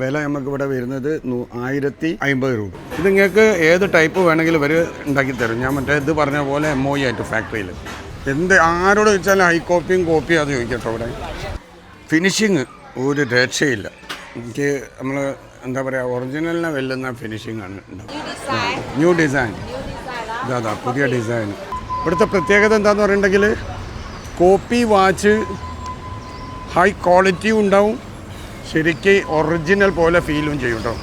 വില നമുക്ക് ഇവിടെ വരുന്നത് ആയിരത്തി അമ്പത് രൂപ. ഇത് നിങ്ങൾക്ക് ഏത് ടൈപ്പ് വേണമെങ്കിലും ഇവർ ഉണ്ടാക്കി തരും. ഞാൻ മറ്റേ ഇത് പറഞ്ഞ പോലെ എം ഒ ആയിട്ട് ഫാക്ടറിയിൽ എന്ത് ആരോട് ചോദിച്ചാലും ഹൈ കോപ്പിയും കോപ്പിയും അത് ചോദിക്കട്ടോ ഇവിടെ. ഫിനിഷിങ് ഒരു രക്ഷയില്ല. എനിക്ക് നമ്മൾ എന്താ പറയുക ഒറിജിനലിനെ വെല്ലുന്ന ഫിനിഷിംഗ് ആണ് ന്യൂ ഡിസൈൻ. ഇതാ പുതിയ ഡിസൈൻ ഇവിടുത്തെ പ്രത്യേകത എന്താന്ന് പറയുന്നുണ്ടെങ്കിൽ കോപ്പി വാച്ച് ഹൈ ക്വാളിറ്റിയും ഉണ്ടാവും. ശരിക്ക് ഒറിജിനൽ പോലെ ഫീലും ചെയ്യും കേട്ടോ.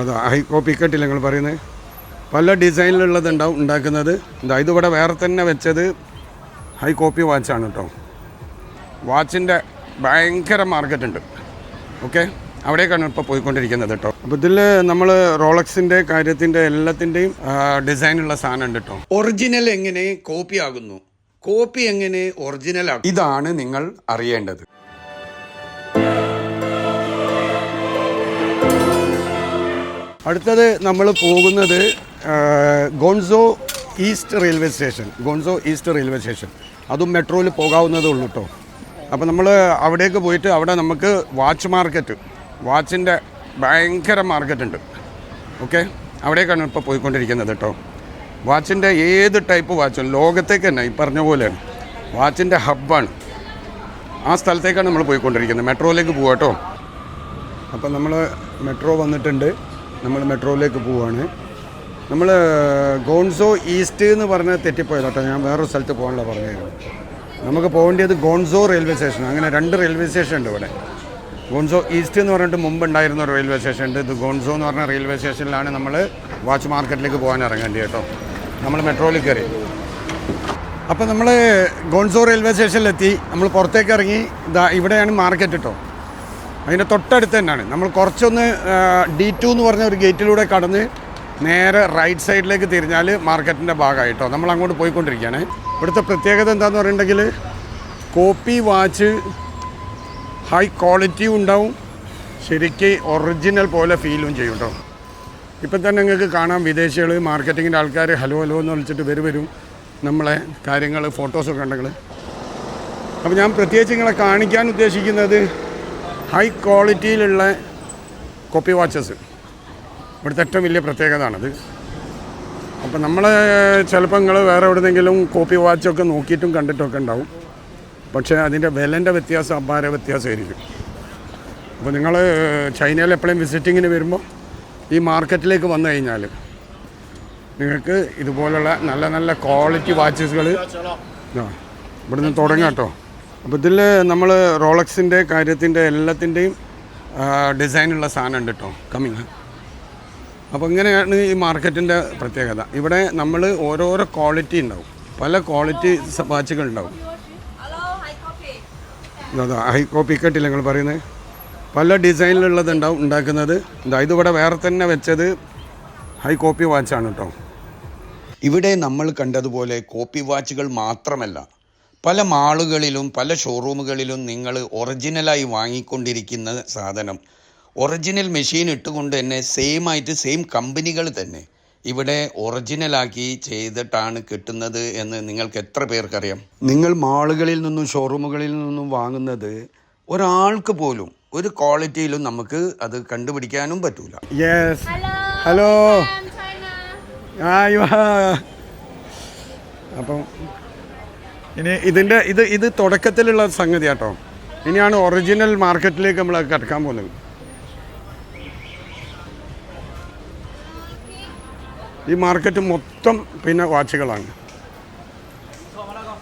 അതാ ഹൈ കോപ്പി കട്ടില്ല നിങ്ങൾ പറയുന്നത് പല ഡിസൈനിലുള്ളത് ഉണ്ടാവും ഉണ്ടാക്കുന്നത്. ഇതാ ഇതിവിടെ വേറെ തന്നെ വെച്ചത് ഹൈ കോപ്പി വാച്ചാണ് കേട്ടോ വാച്ചിന്റെ ഭയങ്കര മാർക്കറ്റ് ഉണ്ട്. ഓക്കെ അവിടേക്കാണ് ഇപ്പോൾ പോയിക്കൊണ്ടിരിക്കുന്നത് കേട്ടോ അപ്പോൾ ഇതിൽ നമ്മൾ റോളക്സിന്റെ കാര്യത്തിന്റെ എല്ലാത്തിന്റെയും ഡിസൈനുള്ള സാധനം ഉണ്ട് കേട്ടോ ഒറിജിനൽ എങ്ങനെ കോപ്പി ആകുന്നു? കോപ്പി എങ്ങനെ ഒറിജിനൽ ആകും ഇതാണ് നിങ്ങൾ അറിയേണ്ടത്. അടുത്തത് നമ്മൾ പോകുന്നത് ഗോൺസോ ഈസ്റ്റ് റെയിൽവേ സ്റ്റേഷൻ. ഗോൺസോ ഈസ്റ്റ് റെയിൽവേ സ്റ്റേഷൻ. അതും മെട്രോയിൽ പോകാവുന്നതേ ഉള്ളൂ കേട്ടോ അപ്പോൾ നമ്മൾ അവിടേക്ക് പോയിട്ട് അവിടെ നമുക്ക് വാച്ച് മാർക്കറ്റ് വാച്ചിന്റെ ഭയങ്കര മാർക്കറ്റ് ഉണ്ട് ഓക്കെ? അവിടേക്കാണ് ഇപ്പോൾ പോയിക്കൊണ്ടിരിക്കുന്നത് കേട്ടോ വാച്ചിന്റെ ഏത് ടൈപ്പ് വാച്ചും? ലോകത്തേക്ക് തന്നെ ഈ പറഞ്ഞ പോലെയാണ്. വാച്ചിന്റെ ഹബ്ബാണ്. ആ സ്ഥലത്തേക്കാണ് നമ്മൾ പോയിക്കൊണ്ടിരിക്കുന്നത്. മെട്രോയിലേക്ക് പോകാം കേട്ടോ അപ്പം നമ്മൾ മെട്രോ വന്നിട്ടുണ്ട്. നമ്മൾ മെട്രോയിലേക്ക് പോവുകയാണ് നമ്മൾ ഗോൺസോ ഈസ്റ്റ് എന്ന് പറഞ്ഞ തെറ്റിപ്പോയത് കേട്ടോ. ഞാൻ വേറൊരു സ്ഥലത്ത് പോകാനുള്ള പറഞ്ഞായിരുന്നു നമുക്ക് പോകേണ്ടത് ഗോൺസോ റെയിൽവേ സ്റ്റേഷൻ അങ്ങനെ രണ്ട് റെയിൽവേ സ്റ്റേഷൻ ഉണ്ട് ഇവിടെ. ഗോൺസോ ഈസ്റ്റ് എന്ന് പറഞ്ഞിട്ട് മുമ്പ് ഉണ്ടായിരുന്ന റെയിൽവേ സ്റ്റേഷൻ ഉണ്ട് ഇത് ഗോൺസോ എന്ന് പറഞ്ഞ റെയിൽവേ സ്റ്റേഷനിലാണ് നമ്മൾ വാച്ച് മാർക്കറ്റിലേക്ക് പോകാൻ ഇറങ്ങേണ്ടത് കേട്ടോ. നമ്മൾ മെട്രോയിൽ കയറി. അപ്പോൾ നമ്മൾ ഗോൺസോ റെയിൽവേ സ്റ്റേഷനിലെത്തി. നമ്മൾ പുറത്തേക്ക് ഇറങ്ങി. ഇതാ ഇവിടെയാണ് മാർക്കറ്റ് കേട്ടോ. അതിന്റെ തൊട്ടടുത്ത് തന്നെയാണ്. നമ്മൾ കുറച്ചൊന്ന് ഡി ടു എന്ന് പറഞ്ഞ ഒരു ഗേറ്റിലൂടെ കടന്ന് നേരെ റൈറ്റ് സൈഡിലേക്ക് തിരിഞ്ഞാൽ മാർക്കറ്റിന്റെ ഭാഗമായിട്ടോ. നമ്മൾ അങ്ങോട്ട് പോയിക്കൊണ്ടിരിക്കുകയാണ്. ഇവിടുത്തെ പ്രത്യേകത എന്താണെന്ന് പറയുന്നുണ്ടെങ്കിൽ കോപ്പി വാച്ച് ഹൈ ക്വാളിറ്റി ഉണ്ടാവും. ശരിക്ക് ഒറിജിനൽ പോലെ ഫീലും ചെയ്യും കേട്ടോ ഇപ്പം തന്നെ നിങ്ങൾക്ക് കാണാം വിദേശികൾ മാർക്കറ്റിങ്ങിന്റെ ആൾക്കാർ ഹലോ ഹലോ എന്ന് വിളിച്ചിട്ട് വരും വരും. നമ്മളെ കാര്യങ്ങൾ ഫോട്ടോസൊക്കെ ഉണ്ടെങ്കിൽ അപ്പോൾ ഞാൻ പ്രത്യേകിച്ച് നിങ്ങളെ കാണിക്കാൻ ഉദ്ദേശിക്കുന്നത് ഹൈ ക്വാളിറ്റിയിലുള്ള കോപ്പി വാച്ചസ് ഇവിടുത്തെ ഏറ്റവും വലിയ പ്രത്യേകതയാണത്. അപ്പം നമ്മൾ ചിലപ്പോൾ നിങ്ങൾ വേറെ എവിടെന്നെങ്കിലും കോപ്പി വാച്ചൊക്കെ നോക്കിയിട്ടും കണ്ടിട്ടൊക്കെ ഉണ്ടാവും. പക്ഷേ അതിന്റെ വിലന്റെ വ്യത്യാസം അപാര വ്യത്യാസമായിരിക്കും. അപ്പോൾ നിങ്ങൾ ചൈനയിൽ എപ്പോഴും വിസിറ്റിങ്ങിന് വരുമ്പോൾ ഈ മാർക്കറ്റിലേക്ക് വന്നു കഴിഞ്ഞാൽ നിങ്ങൾക്ക് ഇതുപോലുള്ള നല്ല നല്ല ക്വാളിറ്റി വാച്ചസുകൾ ഇവിടുന്ന് തുടങ്ങാം കേട്ടോ. അപ്പോൾ ഇതിൽ നമ്മൾ റോളക്സിന്റെ കാര്യത്തിന്റെ എല്ലാത്തിന്റെയും ഡിസൈനുള്ള സാധനം ഉണ്ട് കേട്ടോ കമ്മിങ് അപ്പോൾ ഇങ്ങനെയാണ് ഈ മാർക്കറ്റിന്റെ പ്രത്യേകത. ഇവിടെ നമ്മൾ ഓരോരോ ക്വാളിറ്റി ഉണ്ടാവും പല ക്വാളിറ്റി വാച്ചുകൾ ഉണ്ടാവും. അതാ ഹൈ കോപ്പി കട്ടില്ല നിങ്ങൾ പറയുന്നത് പല ഡിസൈനിലുള്ളത് ഉണ്ടാവും ഉണ്ടാക്കുന്നത്. ഇതാ ഇതിവിടെ വേറെ തന്നെ വെച്ചത് ഹൈ കോപ്പി വാച്ചാണ് കേട്ടോ ഇവിടെ നമ്മൾ കണ്ടതുപോലെ കോപ്പി വാച്ചുകൾ മാത്രമല്ല പല മാളുകളിലും പല ഷോറൂമുകളിലും നിങ്ങൾ ഒറിജിനലായി വാങ്ങിക്കൊണ്ടിരിക്കുന്ന സാധനം. ഒറിജിനൽ മെഷീൻ ഇട്ടുകൊണ്ട് തന്നെ സെയിം ആയിട്ട് സെയിം കമ്പനികൾ തന്നെ ഇവിടെ ഒറിജിനലാക്കി ചെയ്തിട്ടാണ് കിട്ടുന്നത് എന്ന് നിങ്ങൾക്ക് എത്ര പേർക്കറിയാം? നിങ്ങൾ മാളുകളിൽ നിന്നും ഷോറൂമുകളിൽ നിന്നും വാങ്ങുന്നത് ഒരാൾക്ക് പോലും ഒരു ക്വാളിറ്റിയിലും നമുക്ക് അത് കണ്ടുപിടിക്കാനും പറ്റൂല. യെസ് ഹലോ അപ്പം ഇനി ഇതിന്റെ ഇത് ഇത് തുടക്കത്തിലുള്ള സംഗതി കേട്ടോ ഇനിയാണ് ഒറിജിനൽ മാർക്കറ്റിലേക്ക് നമ്മൾ കിടക്കാൻ പോകുന്നത്. ഈ മാർക്കറ്റ് മൊത്തം പിന്നെ വാച്ചുകളാണ്.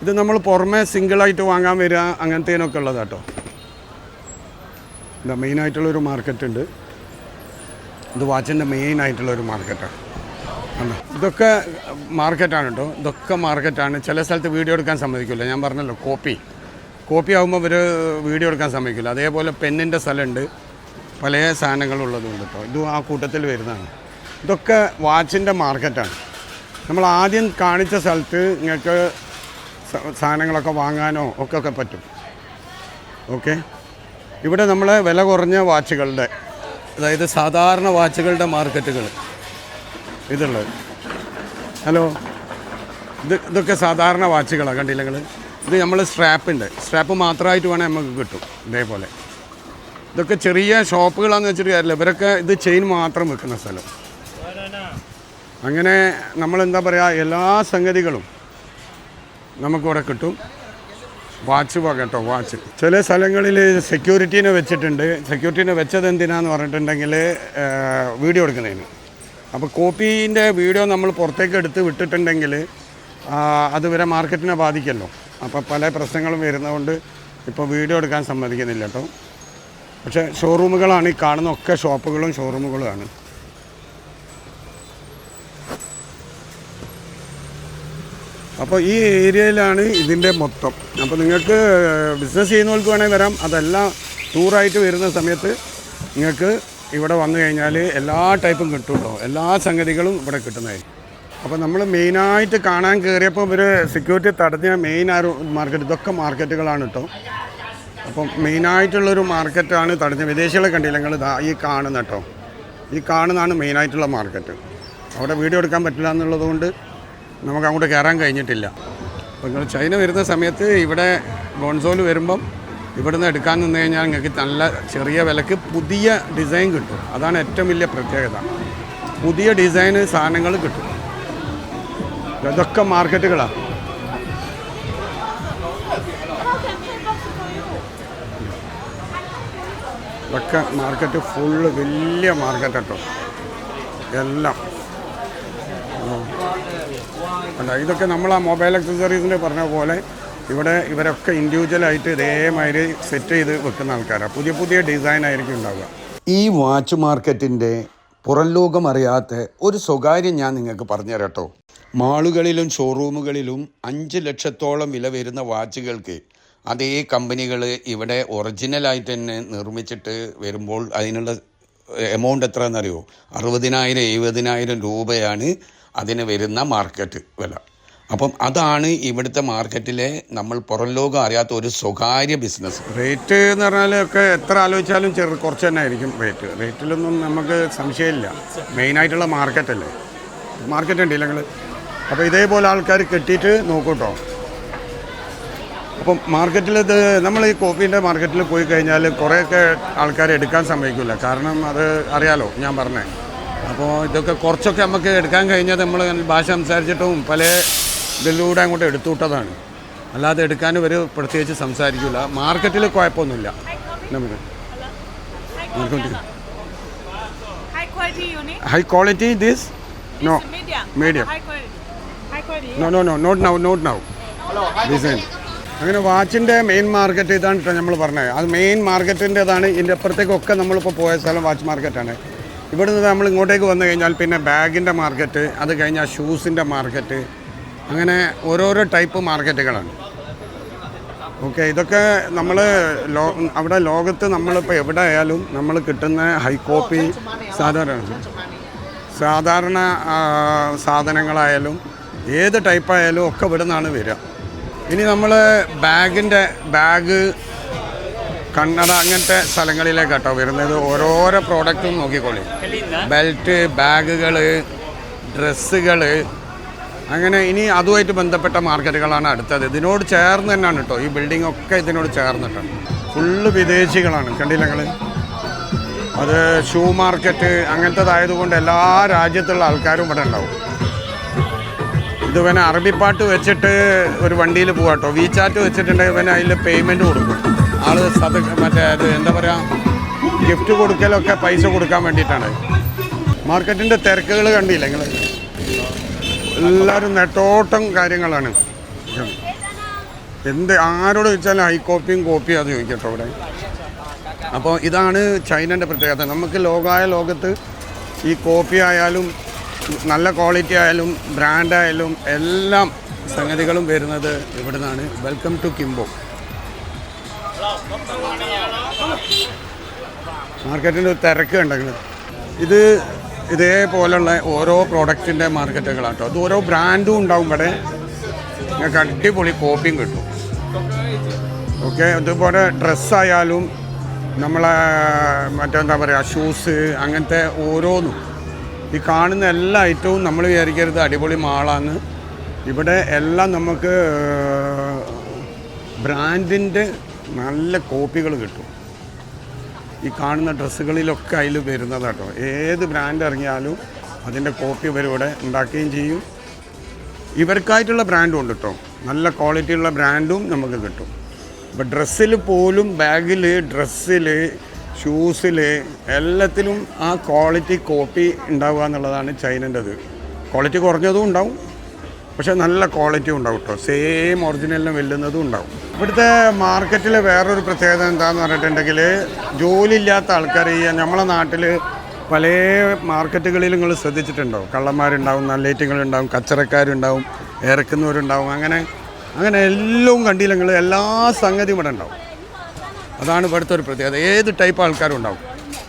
ഇത് നമ്മൾ പുറമേ സിംഗിളായിട്ട് വാങ്ങാൻ വരിക അങ്ങനത്തേനൊക്കെ ഉള്ളത് കേട്ടോ ഇതാ മെയിനായിട്ടുള്ളൊരു മാർക്കറ്റ് ഉണ്ട്. ഇത് വാച്ചിന്റെ ഒരു മാർക്കറ്റാണ്? ഇതൊക്കെ മാർക്കറ്റാണ് കേട്ടോ. ഇതൊക്കെ മാർക്കറ്റാണ്. ചില സ്ഥലത്ത് വീഡിയോ എടുക്കാൻ സമ്മതിക്കില്ല ഞാൻ പറഞ്ഞല്ലോ കോപ്പി. കോപ്പി ആകുമ്പോൾ ഇവർ വീഡിയോ എടുക്കാൻ സമ്മതിക്കില്ല അതേപോലെ പെന്നിന്റെ സ്ഥലമുണ്ട്. പല സാധനങ്ങളുള്ളതുകൊണ്ട് കേട്ടോ ഇതും ആ കൂട്ടത്തിൽ വരുന്നതാണ്. ഇതൊക്കെ വാച്ചിന്റെ മാർക്കറ്റാണ്. നമ്മൾ ആദ്യം കാണിച്ച സ്ഥലത്ത് നിങ്ങൾക്ക് സാധനങ്ങളൊക്കെ വാങ്ങാനോ ഒക്കെ ഒക്കെ പറ്റും. ഓക്കെ? ഇവിടെ നമ്മൾ വില കുറഞ്ഞ വാച്ചുകളുടെ അതായത് സാധാരണ വാച്ചുകളുടെ മാർക്കറ്റുകൾ. ഇതുള്ളത്. ഹലോ. ഇത് ഇതൊക്കെ സാധാരണ വാച്ചുകളാണ് കണ്ടില്ല ഇത് നമ്മൾ സ്ട്രാപ്പിന്റെ സ്ട്രാപ്പ് മാത്രമായിട്ട് വേണേൽ നമുക്ക് കിട്ടും ഇതേപോലെ. ഇതൊക്കെ ചെറിയ ഷോപ്പുകളാണെന്ന് വെച്ചിട്ട് കാര്യമില്ല. ഇവരൊക്കെ ഇത് ചെയിൻ മാത്രം വെക്കുന്ന സ്ഥലം. അങ്ങനെ നമ്മൾ എന്താ പറയുക എല്ലാ സംഗതികളും നമുക്കിവിടെ കിട്ടും. വാച്ച് കേട്ടോ വാച്ച്. ചില സ്ഥലങ്ങളിൽ സെക്യൂരിറ്റീനെ വെച്ചിട്ടുണ്ട്. സെക്യൂരിറ്റീനെ വെച്ചത് എന്തിനാന്ന് പറഞ്ഞിട്ടുണ്ടെങ്കിൽ വീഡിയോ എടുക്കുന്നതിന്. അപ്പോൾ കോപ്പീന്റെ വീഡിയോ നമ്മൾ പുറത്തേക്ക് എടുത്ത് വിട്ടിട്ടുണ്ടെങ്കിൽ അത് വരെ മാർക്കറ്റിനെ ബാധിക്കല്ലോ. അപ്പോൾ പല പ്രശ്നങ്ങളും വരുന്നതുകൊണ്ട് ഇപ്പോൾ വീഡിയോ എടുക്കാൻ സമ്മതിക്കുന്നില്ല കേട്ടോ. പക്ഷേ ഷോറൂമുകളാണ് ഈ കാണുന്ന ഒക്കെ ഷോപ്പുകളും ഷോറൂമുകളുമാണ് അപ്പോൾ ഈ ഏരിയയിലാണ് ഇതിന്റെ മൊത്തം. അപ്പോൾ നിങ്ങൾക്ക് ബിസിനസ് ചെയ്യുന്നവർക്ക് വേണമെങ്കിൽ വരാം. അതെല്ലാം ടൂറായിട്ട് വരുന്ന സമയത്ത് നിങ്ങൾക്ക് ഇവിടെ വന്നു കഴിഞ്ഞാൽ എല്ലാ ടൈപ്പും കിട്ടും കേട്ടോ എല്ലാ സംഗതികളും ഇവിടെ കിട്ടുന്നതായിരിക്കും. അപ്പോൾ നമ്മൾ മെയിനായിട്ട് കാണാൻ കയറിയപ്പോൾ ഇവർ സെക്യൂരിറ്റി തടഞ്ഞ മെയിൻ ആ ഒരു മാർക്കറ്റ് ഇതൊക്കെ മാർക്കറ്റുകളാണ് കേട്ടോ അപ്പം മെയിനായിട്ടുള്ളൊരു മാർക്കറ്റാണ് തടഞ്ഞ വിദേശികളെ കണ്ടില്ല ഞങ്ങൾ ഈ കാണുന്ന കേട്ടോ ഈ കാണുന്നതാണ് മെയിനായിട്ടുള്ള മാർക്കറ്റ് അവിടെ വീഡിയോ എടുക്കാൻ പറ്റില്ല എന്നുള്ളതുകൊണ്ട് നമുക്ക് അങ്ങോട്ട് കയറാൻ കഴിഞ്ഞിട്ടില്ല. അപ്പോൾ നിങ്ങൾ ചൈന വരുന്ന സമയത്ത് ഇവിടെ ബോൺസോൽ വരുമ്പം ഇവിടുന്ന് എടുക്കാൻ നിന്ന് കഴിഞ്ഞാൽ നിങ്ങൾക്ക് നല്ല ചെറിയ വിലക്ക് പുതിയ ഡിസൈൻ കിട്ടും. അതാണ് ഏറ്റവും വലിയ പ്രത്യേകത. പുതിയ ഡിസൈന് സാധനങ്ങൾ കിട്ടും. ഇതൊക്കെ മാർക്കറ്റുകളാണ് ഇതൊക്കെ മാർക്കറ്റ് ഫുള്ള് വലിയ മാർക്കറ്റ് കേട്ടോ എല്ലാം. അല്ല ഇതൊക്കെ നമ്മൾ ആ മൊബൈൽ അക്സസറീസിന്റെ പറഞ്ഞ പോലെ ഇവിടെ ഇവരൊക്കെ ഇൻഡിവിജ്വലായിട്ട് ഇതേമാതിരി സെറ്റ് ചെയ്ത് വെക്കുന്ന ആൾക്കാരാണ് പുതിയ പുതിയ ഡിസൈൻ ആയിരിക്കും ഉണ്ടാവുക. ഈ വാച്ച് മാർക്കറ്റിന്റെ പുറം ലോകം അറിയാത്ത ഒരു സ്വകാര്യം ഞാൻ നിങ്ങൾക്ക് പറഞ്ഞുതരട്ടോ. മാളുകളിലും ഷോറൂമുകളിലും അഞ്ച് ലക്ഷത്തോളം വില വരുന്ന വാച്ചുകൾക്ക് അതേ കമ്പനികൾ ഇവിടെ ഒറിജിനലായിട്ട് തന്നെ നിർമ്മിച്ചിട്ട് വരുമ്പോൾ അതിനുള്ള എമൗണ്ട് എത്രയെന്നറിയോ അറുപതിനായിരം എഴുപതിനായിരം രൂപയാണ് അതിന് വരുന്ന മാർക്കറ്റ് വില. അപ്പം അതാണ് ഇവിടുത്തെ മാർക്കറ്റിലെ നമ്മൾ പുറം ലോകം അറിയാത്ത ഒരു സ്വകാര്യ ബിസിനസ്. റേറ്റ് എന്ന് പറഞ്ഞാൽ ഒക്കെ എത്ര ആലോചിച്ചാലും ചെറു കുറച്ച് തന്നെ ആയിരിക്കും റേറ്റ്. റേറ്റിലൊന്നും നമുക്ക് സംശയമില്ല. മെയിനായിട്ടുള്ള മാർക്കറ്റല്ലേ മാർക്കറ്റ് ഉണ്ട് ഞങ്ങൾ അപ്പോൾ ഇതേപോലെ ആൾക്കാർ കെട്ടിയിട്ട് നോക്കൂട്ടോ. അപ്പം മാർക്കറ്റിൽ ഇത് നമ്മൾ ഈ കോഫീന്റെ മാർക്കറ്റിൽ പോയി കഴിഞ്ഞാൽ കുറേയൊക്കെ ആൾക്കാർ എടുക്കാൻ സമ്മതിക്കില്ല കാരണം അത് അറിയാലോ ഞാൻ പറഞ്ഞേ. അപ്പോൾ ഇതൊക്കെ കുറച്ചൊക്കെ നമുക്ക് എടുക്കാൻ കഴിഞ്ഞാൽ നമ്മൾ ഭാഷ സംസാരിച്ചിട്ടും പല ഇതിലൂടെ അങ്ങോട്ട് എടുത്തുവിട്ടതാണ്. അല്ലാതെ എടുക്കാൻ ഇവർ പ്രത്യേകിച്ച് സംസാരിക്കില്ല മാർക്കറ്റിൽ കുഴപ്പമൊന്നുമില്ല. നമുക്ക്. High quality this no medium. No no no not now not now design അങ്ങനെ വാച്ചിന്റെ മെയിൻ മാർക്കറ്റ് ഇതാണ് കേട്ടോ നമ്മൾ പറഞ്ഞത്. അത് മെയിൻ മാർക്കറ്റിന്റെതാണ് ഇതിന്റെ അപ്പുറത്തേക്കൊക്കെ നമ്മളിപ്പോൾ പോയ സ്ഥലം വാച്ച് മാർക്കറ്റാണ്. ഇവിടെ നിന്ന് നമ്മൾ ഇങ്ങോട്ടേക്ക് വന്നു കഴിഞ്ഞാൽ പിന്നെ ബാഗിന്റെ മാർക്കറ്റ് അത് കഴിഞ്ഞാൽ ഷൂസിന്റെ മാർക്കറ്റ് അങ്ങനെ ഓരോരോ ടൈപ്പ് മാർക്കറ്റുകളാണ്. ഓക്കെ ഇതൊക്കെ നമ്മൾ ലോ അവിടെ ലോകത്ത് നമ്മളിപ്പോൾ എവിടെ ആയാലും നമ്മൾ കിട്ടുന്ന ഹൈ കോപ്പി സാധാരണ സാധാരണ സാധനങ്ങളായാലും ഏത് ടൈപ്പായാലും ഒക്കെ ഇവിടെ നിന്നാണ് വരിക. ഇനി നമ്മൾ ബാഗിന്റെ ബാഗ് കണ്ണട അങ്ങനത്തെ സ്ഥലങ്ങളിലേക്ക് കേട്ടോ വരുന്നത്. ഓരോരോ പ്രോഡക്റ്റും നോക്കിക്കോളി. ബെൽറ്റ് ബാഗുകൾ ഡ്രസ്സുകൾ അങ്ങനെ ഇനി അതുമായിട്ട് ബന്ധപ്പെട്ട മാർക്കറ്റുകളാണ് അടുത്തത്. ഇതിനോട് ചേർന്ന് തന്നെയാണ് കേട്ടോ ഈ ബിൽഡിംഗ് ഒക്കെ ഇതിനോട് ചേർന്നിട്ടുണ്ട് ഫുള്ള് വിദേശികളാണ്. കണ്ടില്ല അത് ഷൂ മാർക്കറ്റ് അങ്ങനത്തേതായതുകൊണ്ട് എല്ലാ രാജ്യത്തുള്ള ആൾക്കാരും ഇവിടെ ഉണ്ടാവും. ഇത് പിന്നെ അറബിപ്പാട്ട് വെച്ചിട്ട് ഒരു വണ്ടിയിൽ പോവാട്ടോ വി ചാറ്റ് വെച്ചിട്ടുണ്ടെങ്കിൽ പിന്നെ അതിൽ പേയ്മെന്റ് കൊടുക്കും. ആൾ സത മറ്റേ അത് എന്താ പറയുക ഗിഫ്റ്റ് കൊടുക്കലൊക്കെ പൈസ കൊടുക്കാൻ വേണ്ടിയിട്ടാണ്. മാർക്കറ്റിന്റെ തിരക്കുകൾ കണ്ടില്ല നിങ്ങൾ എല്ലാവരും നെട്ടോട്ടം കാര്യങ്ങളാണ്. എന്ത് ആരോട് ചോദിച്ചാലും ഹൈ കോപ്പിയും കോപ്പിയും അത് ചോദിക്കട്ടോ ഇവിടെ. അപ്പോൾ ഇതാണ് ചൈനന്റെ പ്രത്യേകത. നമുക്ക് ലോകമായ ലോകത്ത് ഈ കോപ്പി ആയാലും നല്ല ക്വാളിറ്റി ആയാലും ബ്രാൻഡായാലും എല്ലാം സംഗതികളും വരുന്നത് ഇവിടെ നിന്നാണ് വെൽക്കം ടു കിംബോ മാർക്കറ്റിന്റെ ഒരു തിരക്ക് ഉണ്ടെങ്കിൽ ഇത് ഇതേപോലുള്ള ഓരോ പ്രോഡക്റ്റിന്റെ മാർക്കറ്റുകളാട്ടോ. അത് ഓരോ ബ്രാൻഡും ഉണ്ടാവും. ഇവിടെ നിങ്ങൾക്ക് അടിപൊളി കോപ്പിയും കിട്ടും. ഓക്കെ? അതുപോലെ ഡ്രസ്സായാലും നമ്മളെ മറ്റെന്താ പറയുക ഷൂസ് അങ്ങനത്തെ ഓരോന്നും. ഈ കാണുന്ന എല്ലാ ഐറ്റവും നമ്മൾ വിചാരിക്കരുത് അടിപൊളി മാളാണ് ഇവിടെ എല്ലാം നമുക്ക് ബ്രാൻഡിന്റെ നല്ല കോപ്പികൾ കിട്ടും. ഈ കാണുന്ന ഡ്രസ്സുകളിലൊക്കെ അതിൽ വരുന്നത് കേട്ടോ ഏത് ബ്രാൻഡ് ഇറങ്ങിയാലും അതിന്റെ കോപ്പി ഇവരിവിടെ ഉണ്ടാക്കുകയും ചെയ്യും. ഇവർക്കായിട്ടുള്ള ബ്രാൻഡും ഉണ്ട് കേട്ടോ നല്ല ക്വാളിറ്റിയുള്ള ബ്രാൻഡും നമുക്ക് കിട്ടും. ഇപ്പോൾ ഡ്രസ്സിൽ പോലും ബാഗിൽ ഡ്രസ്സിൽ ഷൂസിൽ എല്ലാത്തിലും ആ ക്വാളിറ്റി കോപ്പി ഉണ്ടാവുക എന്നുള്ളതാണ് ചൈനന്റെത്. ക്വാളിറ്റി കുറഞ്ഞതും ഉണ്ടാവും പക്ഷേ നല്ല ക്വാളിറ്റി ഉണ്ടാവും കേട്ടോ സെയിം ഒറിജിനലിന് വെല്ലുന്നതും ഉണ്ടാവും. ഇവിടുത്തെ മാർക്കറ്റിൽ വേറൊരു പ്രത്യേകത എന്താണെന്ന് പറഞ്ഞിട്ടുണ്ടെങ്കിൽ ജോലി ഇല്ലാത്ത ആൾക്കാർ ഈ നമ്മളെ നാട്ടിൽ പല മാർക്കറ്റുകളിലും നിങ്ങൾ ശ്രദ്ധിച്ചിട്ടുണ്ടാവും കള്ളന്മാരുണ്ടാവും നല്ലേറ്റുകളുണ്ടാവും കച്ചറക്കാരുണ്ടാവും ഇറക്കുന്നവരുണ്ടാവും അങ്ങനെ അങ്ങനെ എല്ലാം കണ്ടില്ല നിങ്ങൾ എല്ലാ സംഗതിയും ഇവിടെ ഉണ്ടാവും. അതാണ് ഇവിടുത്തെ ഒരു പ്രത്യേകത. ഏത് ടൈപ്പ് ആൾക്കാരും ഉണ്ടാവും.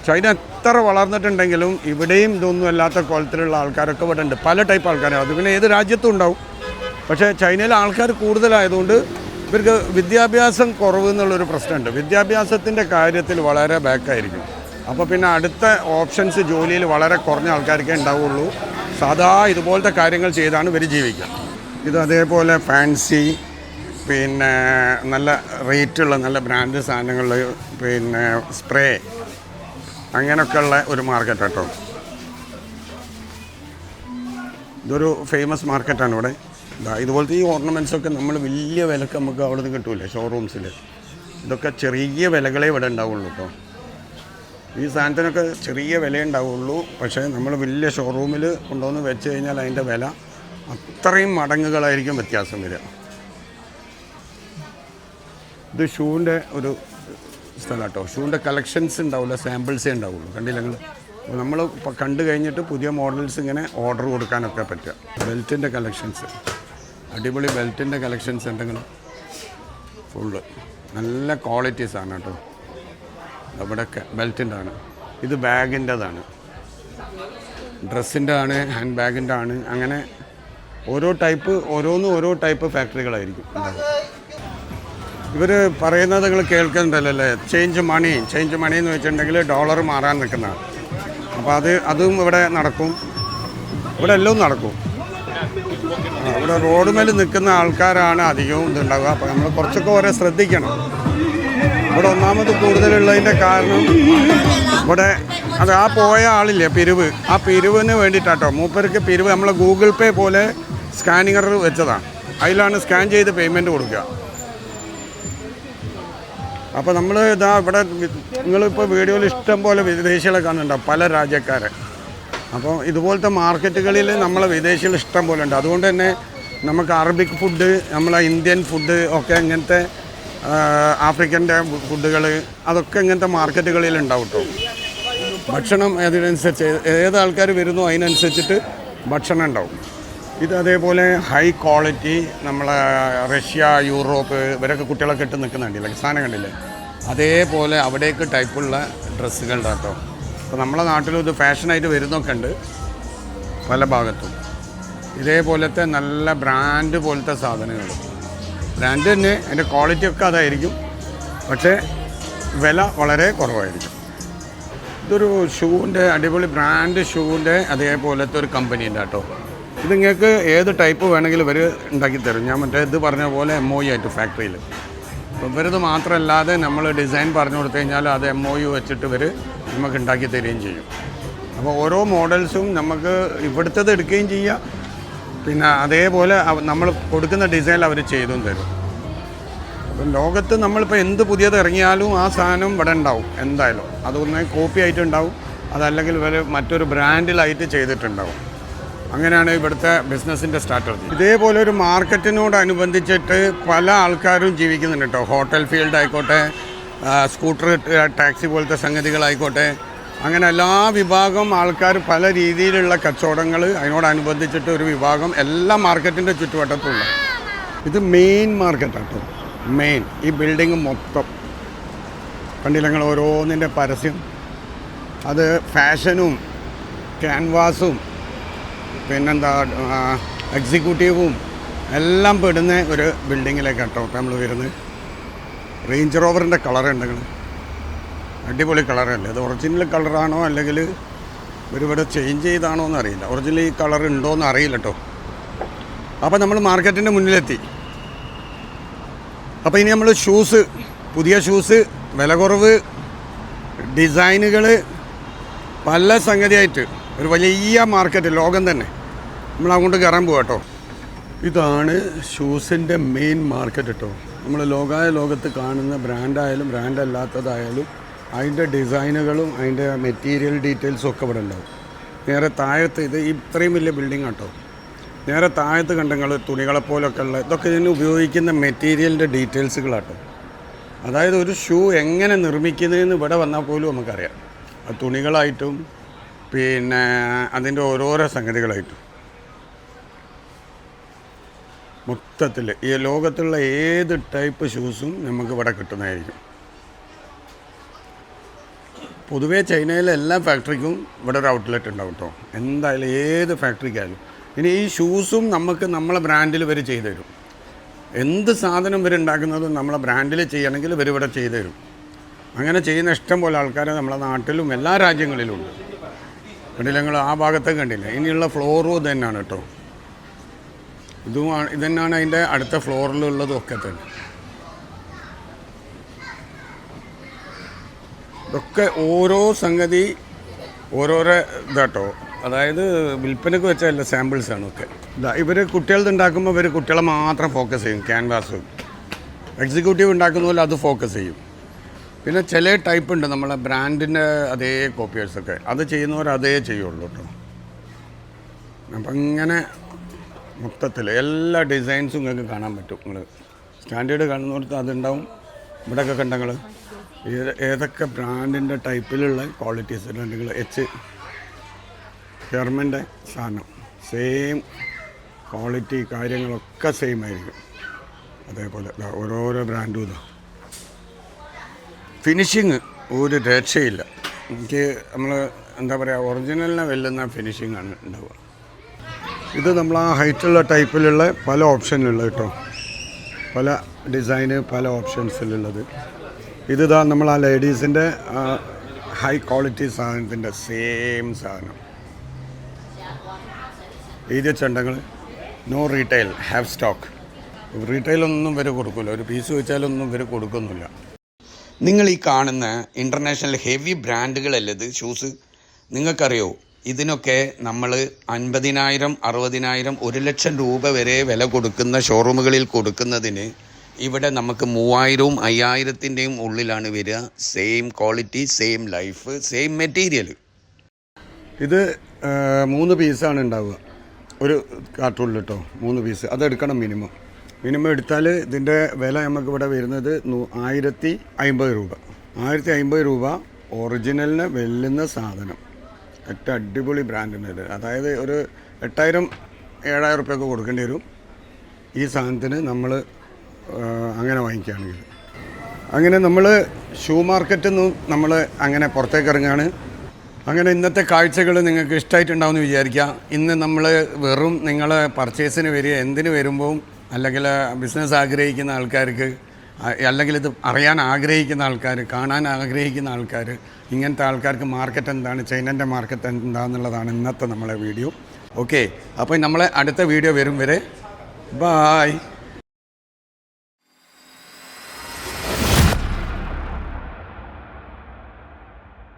ചൈന എത്ര വളർന്നിട്ടുണ്ടെങ്കിലും ഇവിടെയും ഇതൊന്നും അല്ലാത്ത കോലത്തിലുള്ള ആൾക്കാരൊക്കെ ഇവിടെ ഉണ്ട് പല ടൈപ്പ് ആൾക്കാരാണ്. അത് പിന്നെ ഏത് രാജ്യത്തും ഉണ്ടാവും. പക്ഷേ ചൈനയിലെ ആൾക്കാർ കൂടുതലായതുകൊണ്ട് ഇവർക്ക് വിദ്യാഭ്യാസം കുറവ് എന്നുള്ളൊരു പ്രശ്നമുണ്ട്. വിദ്യാഭ്യാസത്തിന്റെ കാര്യത്തിൽ വളരെ ബാക്കായിരിക്കും അപ്പോൾ പിന്നെ അടുത്ത ഓപ്ഷൻസ് ജോലിയിൽ വളരെ കുറഞ്ഞ ആൾക്കാർക്കേ ഉണ്ടാവുള്ളൂ. സാധാ ഇതുപോലത്തെ കാര്യങ്ങൾ ചെയ്താണ് ഇവർ ജീവിക്കുക. ഇത് അതേപോലെ ഫാൻസി പിന്നെ നല്ല റേറ്റുള്ള നല്ല ബ്രാൻഡ് സാധനങ്ങൾ പിന്നെ സ്പ്രേ അങ്ങനെയൊക്കെയുള്ള ഒരു മാർക്കറ്റ് കേട്ടോ ഇതൊരു ഫേമസ് മാർക്കറ്റാണ് ഇവിടെ. ഇതാ ഇതുപോലത്തെ ഈ ഓർണമെന്റ്സൊക്കെ നമ്മൾ വലിയ വിലക്ക് നമുക്ക് അവിടെ നിന്ന് കിട്ടൂലേ ഷോറൂംസിൽ ഇതൊക്കെ ചെറിയ വിലകളെ ഇവിടെ ഉണ്ടാവുള്ളൂ കേട്ടോ ഈ സാധനത്തിനൊക്കെ ചെറിയ വില ഉണ്ടാവുള്ളൂ. പക്ഷേ നമ്മൾ വലിയ ഷോറൂമിൽ കൊണ്ടുവന്ന് വെച്ച് കഴിഞ്ഞാൽ അതിന്റെ വില അത്രയും മടങ്ങുകളായിരിക്കും വ്യത്യാസം വരിക. ഇത് ഷൂവിന്റെ ഒരു സ്ഥലം കേട്ടോ ഷൂവിന്റെ കളക്ഷൻസ് ഉണ്ടാവില്ല സാമ്പിൾസേ ഉണ്ടാവുള്ളൂ. കണ്ടില്ല നിങ്ങൾ? നമ്മൾ കണ്ടു കഴിഞ്ഞിട്ട് പുതിയ മോഡൽസ് ഇങ്ങനെ ഓർഡർ കൊടുക്കാനൊക്കെ പറ്റുക. ബെൽറ്റിന്റെ കളക്ഷൻസ് അടിപൊളി ബെൽറ്റിന്റെ കളക്ഷൻസ് എന്തെങ്കിലും? ഫുള്ള് നല്ല ക്വാളിറ്റീസാണ് കേട്ടോ. അവിടെയൊക്കെ ബെൽറ്റിന്റെ ആണ് ഇത് ബാഗിന്റെതാണ്. ഡ്രസ്സിന്റെ ആണ് ഹാൻഡ് ബാഗിന്റെ ആണ് അങ്ങനെ ഓരോ ടൈപ്പ് ഓരോന്നും ഓരോ ടൈപ്പ് ഫാക്ടറികളായിരിക്കും ഉണ്ടാവുക ഇവർ പറയുന്നത് നിങ്ങൾ കേൾക്കുന്നുണ്ടല്ലോ ചേഞ്ച് മണി ചേഞ്ച് മണി എന്ന് വെച്ചിട്ടുണ്ടെങ്കിൽ ഡോളർ മാറാൻ നിൽക്കുന്നതാണ് അപ്പോൾ അത് അതും ഇവിടെ നടക്കും. ഇവിടെ എല്ലാം നടക്കും. ഇവിടെ റോഡ് മേൽ നിൽക്കുന്ന ആൾക്കാരാണ് അധികവും ഇതുണ്ടാവുക. അപ്പോൾ നമ്മൾ കുറച്ചൊക്കെ ഓരോ ശ്രദ്ധിക്കണം. ഇവിടെ ഒന്നാമത് കൂടുതലുള്ളതിന്റെ കാരണം ഇവിടെ അത് ആ പോയ ആളില്ലേ പിരിവ്. ആ പിരിവിന് വേണ്ടിയിട്ടാട്ടോ. മൂപ്പർക്ക് പിരിവ് നമ്മൾ ഗൂഗിൾ പേ പോലെ സ്കാനിങ്ങർ വെച്ചതാണ്. അതിലാണ് സ്കാൻ ചെയ്ത് പേയ്മെന്റ് കൊടുക്കുക. അപ്പോൾ നമ്മൾ ഇതാ ഇവിടെ നിങ്ങളിപ്പോൾ വീഡിയോയിൽ ഇഷ്ടം പോലെ വിദേശികളെ കാണുന്നുണ്ടാവും പല രാജ്യക്കാരെ. അപ്പോൾ ഇതുപോലത്തെ മാർക്കറ്റുകളിൽ നമ്മളെ വിദേശികൾ ഇഷ്ടം പോലെ ഉണ്ട്. അതുകൊണ്ട് തന്നെ നമുക്ക് അറബിക് ഫുഡ് നമ്മളെ ഇന്ത്യൻ ഫുഡ് ഒക്കെ ഇങ്ങനത്തെ ആഫ്രിക്കന്റെ ഫുഡുകൾ അതൊക്കെ ഇങ്ങനത്തെ മാർക്കറ്റുകളിൽ ഉണ്ടാവും കേട്ടോ ഭക്ഷണം അതിനനുസരിച്ച് ഏത് ആൾക്കാർ വരുന്നു അതിനനുസരിച്ചിട്ട് ഭക്ഷണം ഉണ്ടാവും. ഇത് അതേപോലെ ഹൈ ക്വാളിറ്റി നമ്മളെ റഷ്യ യൂറോപ്പ് ഇവരൊക്കെ കുട്ടികളൊക്കെ ഇട്ട് നിൽക്കുന്നുണ്ടല്ലേ സാധനം കണ്ടില്ലേ? അതേപോലെ അവിടേക്ക് ടൈപ്പുള്ള ഡ്രസ്സുകൾ കേട്ടോ അപ്പോൾ നമ്മളെ നാട്ടിലും ഇത് ഫാഷനായിട്ട് വരുന്നൊക്കെ ഉണ്ട്. പല ഭാഗത്തും. ഇതേപോലത്തെ നല്ല ബ്രാൻഡ് പോലത്തെ സാധനങ്ങൾ. ബ്രാൻഡ് തന്നെ അതിന്റെ ക്വാളിറ്റി ഒക്കെ അതായിരിക്കും. പക്ഷേ വില വളരെ കുറവായിരിക്കും. ഇതൊരു ഷൂവിന്റെ അടിപൊളി ബ്രാൻഡ് ഷൂവിന്റെ അതേപോലത്തെ ഒരു കമ്പനിയുണ്ട് കേട്ടോ. ഇത് നിങ്ങൾക്ക് ഏത് ടൈപ്പ് വേണമെങ്കിലും ഇവർ ഉണ്ടാക്കി തരും. ഞാൻ മറ്റേ ഇത് പറഞ്ഞ പോലെ എം ഒ ഇ ആയിട്ട് ഫാക്ടറിയിൽ അപ്പോൾ ഇവരത് മാത്രമല്ലാതെ നമ്മൾ ഡിസൈൻ പറഞ്ഞു കൊടുത്തു കഴിഞ്ഞാൽ അത് എം ഒ യു വെച്ചിട്ട് ഇവർ നമുക്ക് ഉണ്ടാക്കി തരികയും ചെയ്യും. അപ്പോൾ ഓരോ മോഡൽസും നമുക്ക് ഇവിടുത്തത് എടുക്കുകയും ചെയ്യാം. പിന്നെ അതേപോലെ നമ്മൾ കൊടുക്കുന്ന ഡിസൈൻ അവർ ചെയ്തും തരും. അപ്പം ലോകത്ത് നമ്മളിപ്പോൾ എന്ത് പുതിയത് ഇറങ്ങിയാലും ആ സാധനം ഇവിടെ ഉണ്ടാവും എന്തായാലും. അതൊന്നേ കോപ്പി ആയിട്ടുണ്ടാവും അതല്ലെങ്കിൽ ഇവർ മറ്റൊരു ബ്രാൻഡിലായിട്ട് ചെയ്തിട്ടുണ്ടാവും. അങ്ങനെയാണ് ഇവിടുത്തെ ബിസിനസ്സിന്റെ സ്ട്രാറ്റജി. ഇതേപോലെ ഒരു മാർക്കറ്റിനോടനുബന്ധിച്ചിട്ട് പല ആൾക്കാരും ജീവിക്കുന്നുണ്ട് കേട്ടോ. ഹോട്ടൽ ഫീൽഡ് ആയിക്കോട്ടെ സ്കൂട്ടർ ടാക്സി പോലത്തെ സംഗതികളായിക്കോട്ടെ. അങ്ങനെ എല്ലാ വിഭാഗം ആൾക്കാർ പല രീതിയിലുള്ള കച്ചവടങ്ങൾ അതിനോടനുബന്ധിച്ചിട്ട് ഒരു വിഭാഗം എല്ലാ മാർക്കറ്റിന്റെ ചുറ്റുവട്ടത്തുള്ള. ഇത് മെയിൻ മാർക്കറ്റാട്ടോ മെയിൻ. ഈ ബിൽഡിങ് മൊത്തം. കണ്ടില്ല നിങ്ങൾ ഓരോന്നിന്റെ പരസ്യം. അത് ഫാഷനും ക്യാൻവാസും പിന്നെന്താ എക്സിക്യൂട്ടീവും എല്ലാം പെടുന്ന ഒരു ബിൽഡിങ്ങിലേക്ക് കേട്ടോ നമ്മൾ വരുന്നത്. റേഞ്ച് റോവറിന്റെ കളർ ഉണ്ടെങ്കിൽ അടിപൊളി കളറല്ലേ അത് ഒറിജിനൽ കളറാണോ അല്ലെങ്കിൽ ഒരുപാട് ചേഞ്ച് ചെയ്താണോ എന്ന് അറിയില്ല. ഒറിജിനൽ ഈ കളർ ഉണ്ടോ എന്ന് അറിയില്ല കേട്ടോ അപ്പോൾ നമ്മൾ മാർക്കറ്റിന്റെ മുന്നിലെത്തി. അപ്പോൾ ഇനി നമ്മൾ ഷൂസ് പുതിയ ഷൂസ് വില കുറവ് ഡിസൈനുകൾ പല സംഗതിയായിട്ട് ഒരു വലിയ മാർക്കറ്റ് ലോകം തന്നെ. നമ്മൾ അങ്ങോട്ട് കയറാൻ പോകാം കേട്ടോ ഇതാണ് ഷൂസിന്റെ മെയിൻ മാർക്കറ്റ് കേട്ടോ നമ്മൾ ലോകായ ലോകത്ത് കാണുന്ന ബ്രാൻഡായാലും ബ്രാൻഡ് അല്ലാത്തതായാലും അതിന്റെ ഡിസൈനുകളും അതിന്റെ മെറ്റീരിയൽ ഡീറ്റെയിൽസും ഒക്കെ ഇവിടെ ഉണ്ടാവും. നേരെ താഴത്ത് ഇത് ഇത്രയും വലിയ ബിൽഡിംഗ് കേട്ടോ നേരെ താഴത്ത് കണ്ടങ്ങൾ തുണികളെ പോലൊക്കെ ഉള്ള ഇതൊക്കെ ഇതിന് ഉപയോഗിക്കുന്ന മെറ്റീരിയലിന്റെ ഡീറ്റെയിൽസുകളാട്ടോ അതായത് ഒരു ഷൂ എങ്ങനെ നിർമ്മിക്കുന്നതെന്ന് ഇവിടെ വന്നാൽ പോലും നമുക്കറിയാം. തുണികളായിട്ടും പിന്നെ അതിന്റെ ഓരോരോ സംഗതികളായിട്ടും. മൊത്തത്തിൽ ഈ ലോകത്തുള്ള ഏത് ടൈപ്പ് ഷൂസും നമുക്ക് ഇവിടെ കിട്ടുന്നതായിരിക്കും. പൊതുവേ ചൈനയിലെ എല്ലാ ഫാക്ടറിക്കും ഇവിടെ ഒരു ഔട്ട്ലെറ്റ് ഉണ്ടാവും കേട്ടോ എന്തായാലും ഏത് ഫാക്ടറിക്കായാലും. ഇനി ഈ ഷൂസും നമുക്ക് നമ്മളെ ബ്രാൻഡിൽ ഇവർ ചെയ്തു തരും എന്ത് സാധനം വരെ ഉണ്ടാക്കുന്നതും നമ്മളെ ബ്രാൻഡിൽ ചെയ്യണമെങ്കിൽ ഇവർ ഇവിടെ ചെയ്തു തരും അങ്ങനെ ചെയ്യുന്ന ഇഷ്ടം പോലെ ആൾക്കാർ നമ്മളെ നാട്ടിലും എല്ലാ രാജ്യങ്ങളിലും ഉണ്ട്. കണ്ടില്ല നിങ്ങൾ ആ ഭാഗത്തെ കണ്ടില്ല. ഇനിയുള്ള ഫ്ലോറും ഇത് തന്നെയാണ് കേട്ടോ ഇതും ആ- ഇതന്നെയാണ് അതിന്റെ അടുത്ത ഫ്ലോറിലുള്ളതും ഒക്കെ തന്നെ. ഇതൊക്കെ ഓരോ സംഗതി ഓരോരോ ഇതാട്ടോ. അതായത് വിൽപ്പനക്ക് വെച്ചല്ല സാമ്പിൾസ് ആണ് ഒക്കെ. ഇതാ ഇവർ കുട്ടികളത് ഉണ്ടാക്കുമ്പോൾ ഇവർ കുട്ടികളെ മാത്രം ഫോക്കസ് ചെയ്യും ക്യാൻവാസ് എക്സിക്യൂട്ടീവ് ഉണ്ടാക്കുന്ന പോലെ അത് ഫോക്കസ് ചെയ്യും. പിന്നെ ചില ടൈപ്പ് ഉണ്ട് നമ്മളെ ബ്രാൻഡിന്റെ അതേ കോപ്പിയേഴ്സൊക്കെ അത് ചെയ്യുന്നവർ അതേ ചെയ്യുള്ളൂ കേട്ടോ അപ്പം ഇങ്ങനെ മൊത്തത്തിൽ എല്ലാ ഡിസൈൻസും നിങ്ങൾക്ക് കാണാൻ പറ്റും. നിങ്ങൾ സ്റ്റാൻഡേർഡ് കാണുന്നിടത്ത് അതുണ്ടാവും. ഇവിടെയൊക്കെ കണ്ട നിങ്ങൾ ഏത് ഏതൊക്കെ ബ്രാൻഡിന്റെ ടൈപ്പിലുള്ള ക്വാളിറ്റീസ് നിങ്ങൾ എച്ച് ഗവൺമെന്റ് സാധനം സെയിം ക്വാളിറ്റി കാര്യങ്ങളൊക്കെ സെയിം ആയിരിക്കും. അതേപോലെ ഓരോരോ ബ്രാൻഡും ഇതാ. ഫിനിഷിങ് ഒരു രക്ഷയില്ല. എനിക്ക് നമ്മൾ എന്താ പറയുക ഒറിജിനലിനെ വെല്ലുന്ന ഫിനിഷിങ്ങാണ് ഉണ്ടാവുക. ഇത് നമ്മൾ ആ ഹൈറ്റുള്ള ടൈപ്പിലുള്ള പല ഓപ്ഷനിലുള്ള കേട്ടോ. പല ഡിസൈന് പല ഓപ്ഷൻസിലുള്ളത് ഇതാ നമ്മൾ ആ ലേഡീസിന്റെ ഹൈ ക്വാളിറ്റി സാധനത്തിന്റെ സെയിം സാധനം എഴുതിയ ചണ്ടങ്ങൾ നോ റീറ്റെയിൽ ഹാവ് സ്റ്റോക്ക് റീറ്റെയിലൊന്നും വരെ കൊടുക്കില്ല ഒരു പീസ് വെച്ചാലൊന്നും വരെ കൊടുക്കുന്നില്ല. നിങ്ങൾ ഈ കാണുന്ന ഇന്റർനാഷണൽ ഹെവി ബ്രാൻഡുകളല്ലത് ഷൂസ് നിങ്ങൾക്കറിയോ ഇതിനൊക്കെ നമ്മൾ അൻപതിനായിരം അറുപതിനായിരം ഒരു ലക്ഷം രൂപ വരെ വില കൊടുക്കുന്ന ഷോറൂമുകളിൽ കൊടുക്കുന്നതിന് ഇവിടെ നമുക്ക് മൂവായിരവും അയ്യായിരത്തിന്റെയും ഉള്ളിലാണ് വരിക. Same quality same life same material ഇത് മൂന്ന് പീസാണ് ഉണ്ടാവുക. ഒരു കാർട്ടൂണിൽ കേട്ടോ മൂന്ന് പീസ് അതെടുക്കണം മിനിമം മിനിമം എടുത്താൽ ഇതിന്റെ വില നമുക്ക് ഇവിടെ വരുന്നത് ആയിരത്തി അമ്പത് രൂപ. ആയിരത്തി അമ്പത് രൂപ ഒറിജിനലിന് വെല്ലുന്ന സാധനം. ഏറ്റവും അടിപൊളി ബ്രാൻഡിന്റെ അതായത് ഒരു എട്ടായിരം ഏഴായിരം റുപ്യൊക്കെ കൊടുക്കേണ്ടി വരും. ഈ സാധനത്തിന് നമ്മൾ അങ്ങനെ വാങ്ങിക്കുകയാണെങ്കിൽ. അങ്ങനെ നമ്മൾ ഷൂ മാർക്കറ്റിൽ നിന്നും നമ്മൾ അങ്ങനെ പുറത്തേക്ക് ഇറങ്ങുകയാണ്. അങ്ങനെ ഇന്നത്തെ കാഴ്ചകൾ നിങ്ങൾക്ക് ഇഷ്ടമായിട്ടുണ്ടാവുമെന്ന് വിചാരിക്കുക ഇന്ന് നമ്മൾ വെറും നിങ്ങളെ പർച്ചേസിന് വരിക എന്തിന് വരുമ്പോൾ അല്ലെങ്കിൽ ബിസിനസ് ആഗ്രഹിക്കുന്ന ആൾക്കാർക്ക് അല്ലെങ്കിൽ ഇത് അറിയാൻ ആഗ്രഹിക്കുന്ന ആൾക്കാർ കാണാൻ ആഗ്രഹിക്കുന്ന ആൾക്കാർ ഇങ്ങനത്തെ ആൾക്കാർക്ക് മാർക്കറ്റ് എന്താണ് ചൈനന്റെ മാർക്കറ്റ് എന്താണെന്നുള്ളതാണ് ഇന്നത്തെ നമ്മളെ വീഡിയോ. ഓക്കെ അപ്പോൾ നമ്മളെ അടുത്ത വീഡിയോ വരും വരെ. ബായ്